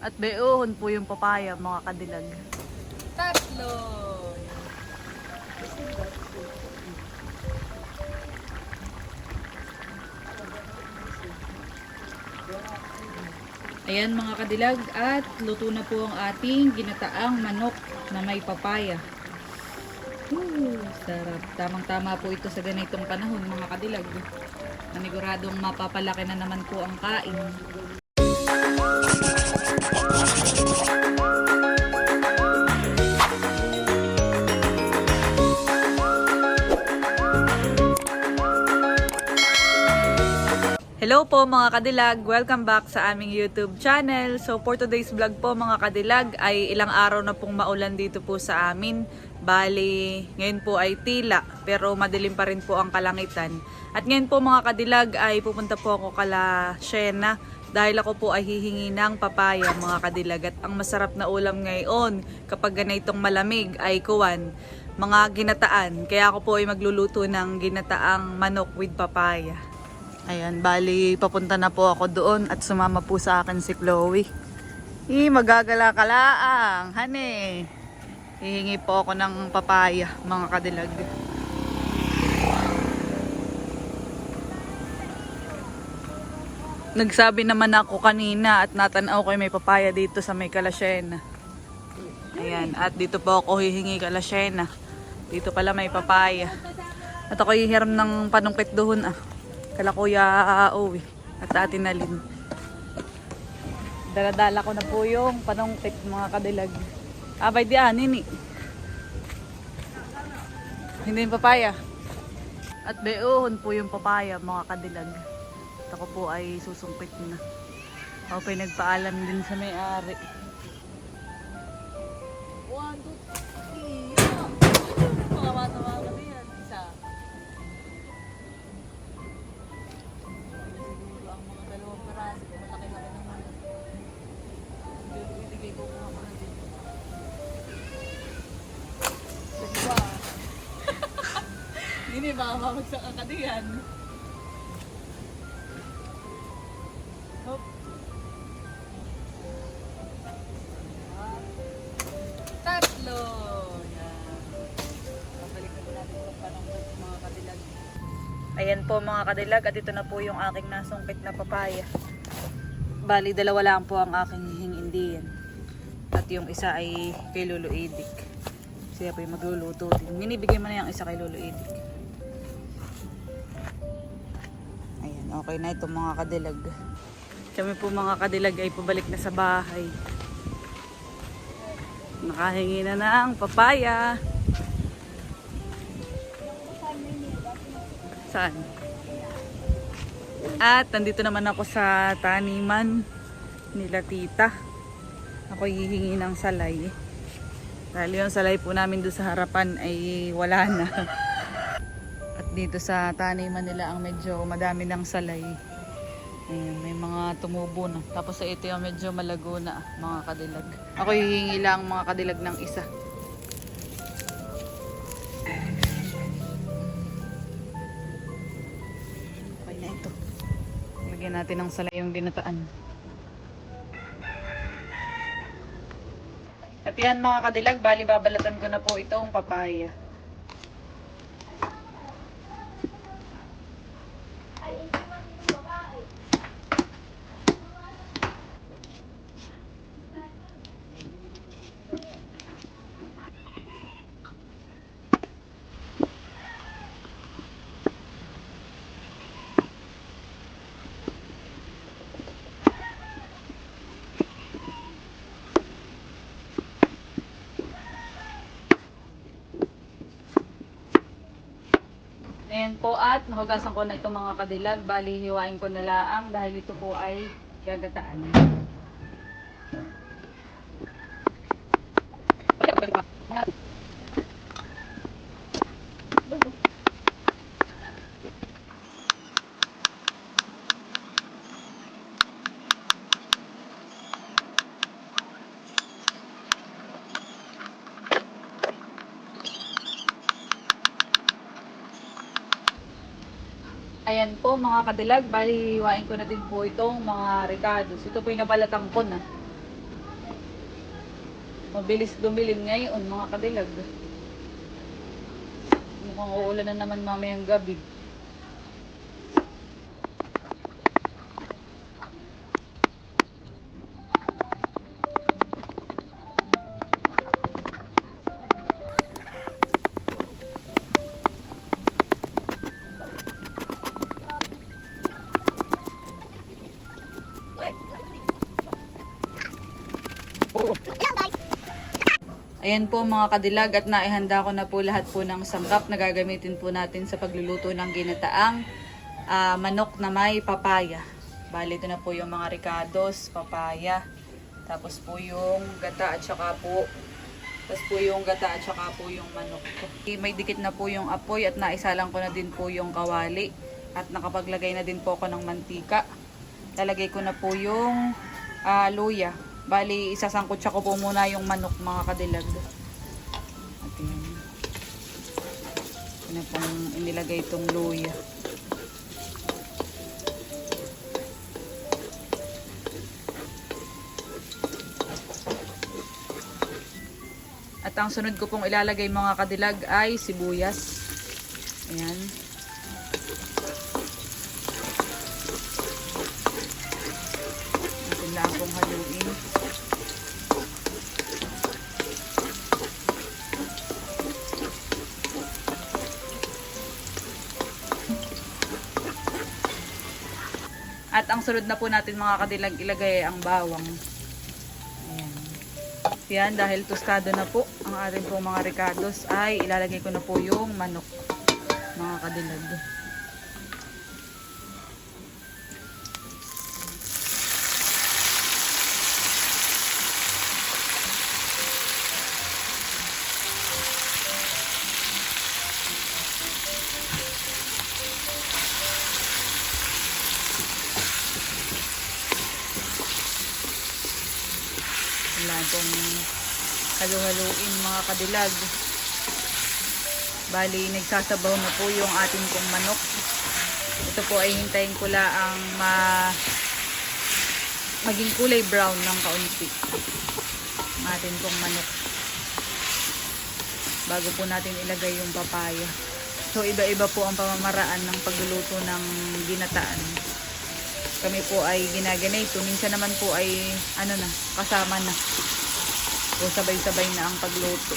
At beohon po yung papaya, mga kadilag. Tatlo. Ayan mga kadilag at luto na po ang ating ginataang manok na may papaya. Ooh, sarap. Tamang-tama po ito sa ganitong panahon mga kadilag. Naniguradong mapapalaki na naman po ang kain. Hello po mga kadilag, welcome back sa aming YouTube channel. So for today's vlog po mga kadilag ay ilang araw na pong maulan dito po sa amin. Bali, ngayon po ay tila pero madilim pa rin po ang kalangitan. At ngayon po mga kadilag ay pupunta po ako kala Shena dahil ako po ay hihingi ng papaya mga kadilag. At ang masarap na ulam ngayon kapag ganitong malamig ay kuwan, mga ginataan. Kaya ako po ay magluluto ng ginataang manok with papaya. Ayan, bali, papunta na po ako doon at sumama po sa akin si Chloe. Eh, magagala-kalaang, hane. Hihingi po ako ng papaya, mga kadilag. Nagsabi naman ako kanina at natanaw ko may papaya dito sa may Kalasyena. Ayan, at dito po ako hihingi Kalasyena. Dito pala may papaya. At ako hihiram ng panungkit doon ah. Kala Kuya Owi at Ate Nalin. Daladala ko na po yung panungkit mga kadilag. Abay di anin eh. Hindi yung papaya. At beohon po yung papaya mga kadilag. Ako po ay susungkit na. Ako po'y nagpaalam din sa may-ari. One, two, three. Mga matawa ka yan. Isa. Ang mga dalawang peraso, malaki-laki naman. Ibigay ko mga mga dito. Hindi ba mamagsak ang kadiyan? Hop. Po mga kadilag at ito na po yung aking nasungkit na papaya. Bali, dalawa lang po ang aking hihing-indian. At yung isa ay kay Lolo Edic. Siya po yung magluluto din. Minibigay mo na yung isa kay Lolo Edic. Ayan, okay na itong mga kadilag. Kami po mga kadilag ay pabalik na sa bahay. Nakahingi na ng papaya. Saan? At nandito naman ako sa taniman nila tita. Ako hihingi ng salay. Dahil yung salay po namin doon sa harapan ay wala na. At dito sa taniman nila ang medyo madami ng salay. May mga tumubo na. Tapos sa ito yung medyo malago na mga kadilag. Ako hihingi lang mga kadilag ng isa. Lagyan natin ng salay yung dinataan. At yan mga kadilag, bali babalatan ko na po itong papaya. Ayan po at nahugasan ko na itong mga kadilag. Bali, hiwain ko na laang dahil ito po ay gagataan. Ayan po mga kadilag, baliwain ko na din po itong mga ricados. Ito po yung nabalatan ko na. Ah. Mabilis dumilim ngayon mga kadilag. Mukhang uulan na naman mamayang gabi. Ayan po mga kadilag at naihanda ko na po lahat po ng sangkap na gagamitin po natin sa pagluluto ng ginataang ah, manok na may papaya. Bali ito na po yung mga ricados, papaya. Tapos po yung gata at saka po tapos po yung gata at saka po yung manok. Okay, May dikit na po yung apoy at naisalang ko na din po yung kawali. At nakapaglagay na din po ako ng mantika. Lalagay ko na po yung ah, luya. Bali, isasangkot siya ko po muna yung manok mga kadilag. At yun. Ito na pong inilagay itong luya. At ang sunod ko pong ilalagay mga kadilag ay sibuyas. Ayan. At ang sunod na po natin mga kadilag ilagay ay ang bawang. Ayan. Yan, dahil toskado na po ang ating pong mga ricados ay ilalagay ko na po yung manok mga kadilag. Pong halu-haluin mga kadilag. Bali, nagsasabaw na po yung ating pong manok. Ito po ay hintayin ko lang ma maging kulay brown ng kaunti. Ang ating pong manok. Bago po natin ilagay yung papaya. So, iba-iba po ang pamamaraan ng pagluluto ng ginataan kami po ay ginaganito. Minsan naman po ay ano na, kasama na. O sabay-sabay na ang pagluto.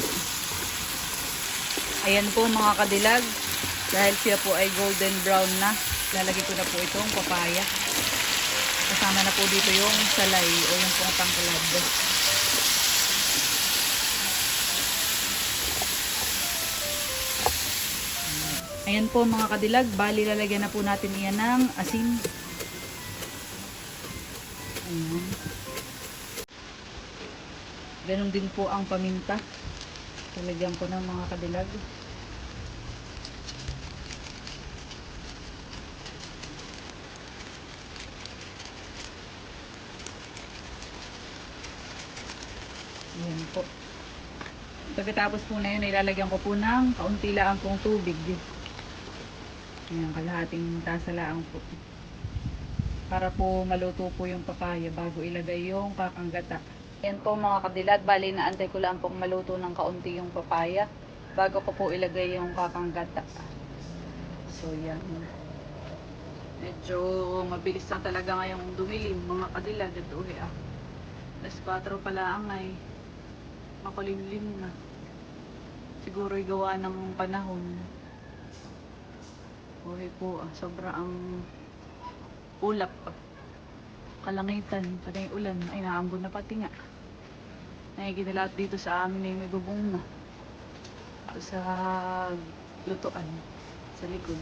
Ayan po mga kadilag. Dahil siya po ay golden brown na. Lalagay ko na po itong papaya. Kasama na po dito yung salay o yung pong tangkalad. Ayan po mga kadilag. Bali lalagyan na po natin iyan ng asin. Ayan. Ganon din po ang paminta. Talagyan ko ng mga kadilag. Ayan po. Pagkatapos po na yun, ilalagyan ko po ng kaunti lang pong tubig. Ayan, kalahating tasa lang po para po maluto po yung papaya bago ilagay yung kakanggata. Yan po mga kadilag, bali na antay ko lang pong maluto ng kaunti yung papaya bago ko po ilagay yung kakanggata. So yan. Medyo mabilis na talaga ngayong dumilim mga kadilag. Ito eh ah. Alas 4 pala ang ay makulimlim na. Siguro gawa ng panahon. Buhay po ah, sobra ang ulap kalangitan panay ulan ay naambon na pati nga. Nakikilalat dito sa amin ay may bubong na. Sa lutuan sa likod.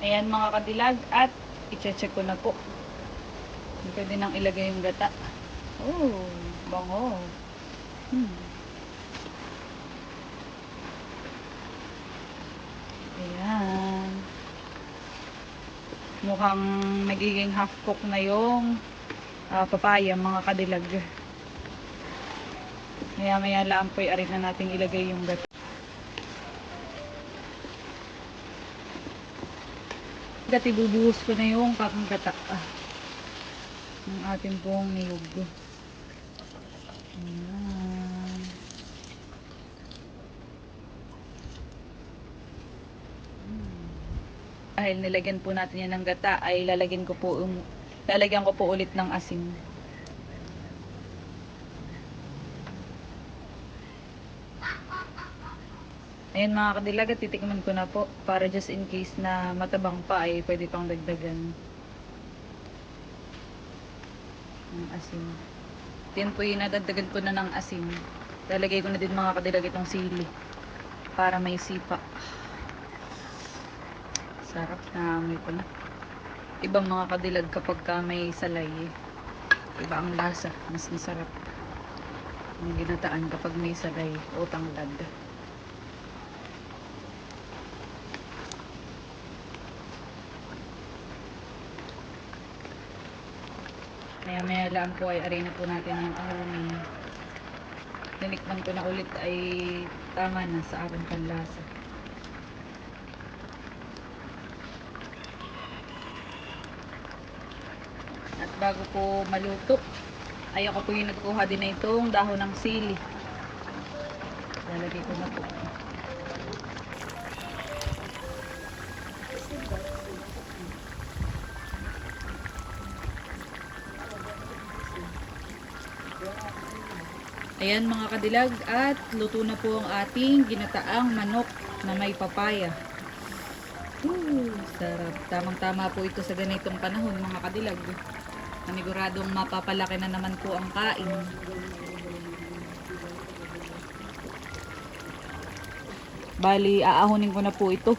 Ayan mga kadilag at i-check ko na po. Pwede nang ilagay yung gata. Oh bango. Hmm. ayan mukhang nagiging half cook na yung ah, papaya mga kadilag. Maya maya lang po arin na natin ilagay yung gat gati bubuhos ko na yung kakang gata ah, ng ating pong niyog. Ayan. Dahil nilagyan po natin yan ng gata ay lalagyan ko po um, lalagyan ko po ulit ng asin. Ayan mga kadilag titikman ko na po para just in case na matabang pa ay pwede pang dagdagan ng asin. Yan po yung nadagdagan ko na ng asin. Lalagay ko na din mga kadilag itong sili para may sipa. Sarap na amoy ko na. Ibang mga kadilag kapag ka may salay. Iba ang lasa. Mas masarap. Ang ginataan kapag may salay o tanglad. Maya maya lang po ay arena po natin ang alumin. Tinikman ko na ulit ay tama na sa aking panlasa. At bago po maluto, ay ako po yung nagkuha din na itong dahon ng sili. Lalagay ko na po. Ayan mga kadilag at luto na po ang ating ginataang manok na may papaya. Ooh, sarap. Tamang-tama po ito sa ganitong panahon mga kadilag. Maniguradong mapapalaki na naman po ang kain. Bali, aahunin ko na po ito.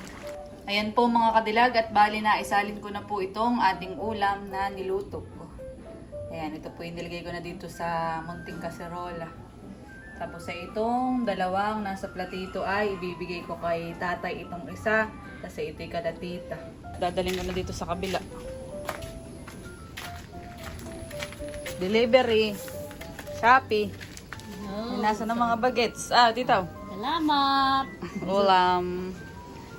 Ayan po mga kadilag at bali na isalin ko na po itong ating ulam na niluto ko. Ayan, ito po yung nilagay ko na dito sa munting kaserola. Tapos sa itong dalawang nasa platito ay ibibigay ko kay tatay itong isa kasi ito'y kada tita. Dadalhin ko na dito sa kabila. Delivery. Shopee. Nasa ng mga bagets. Ah, titaw. Salamat! Ulam.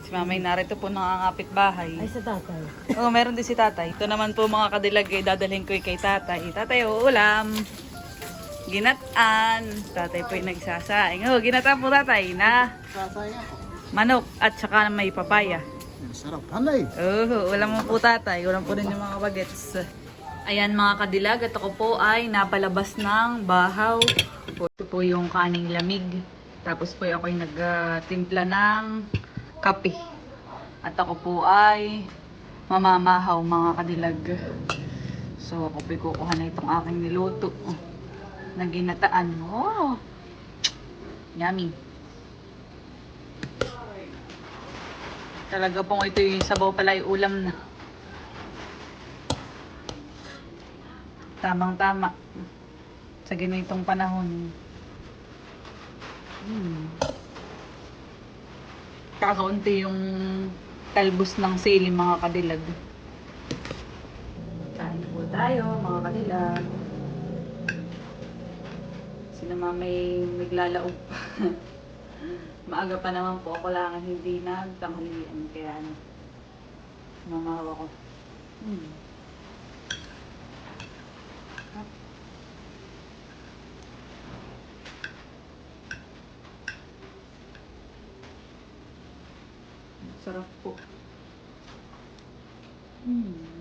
Si mamay narito po nakangapit bahay. sa tatay. Oo, meron din si tatay. Ito naman po mga kadilag eh, dadalhin ko kay tatay. Tatay, oh, ulam. Ginatan. Tatay po yung nagsasaing. Oh, ginatan po tatay na manok at saka may papaya. Sarap. Hanay. Oh, ulam mo po tatay. Ulam po rin yung mga bagets. Ayan mga kadilag at ako po ay napalabas ng bahaw. Ito po yung kaning lamig. Tapos po ako ay nagtimpla ng kape. At ako po ay mamamahaw mga kadilag. So ako po kukuha na itong aking niluto. Na ginataan. Oh! Yummy. Talaga pong ito yung sabaw pala yung ulam na. Tamang tama. Sa ganitong panahon. Hmm. Kakaunti yung talbos ng sili mga kadilag. Kain po tayo mga kadilag. Sino may naglalaog. Maaga pa naman po ako lang hindi nagtanghalian kaya ano. Mamahaw ako. Hmm. Sarap po. Hmm.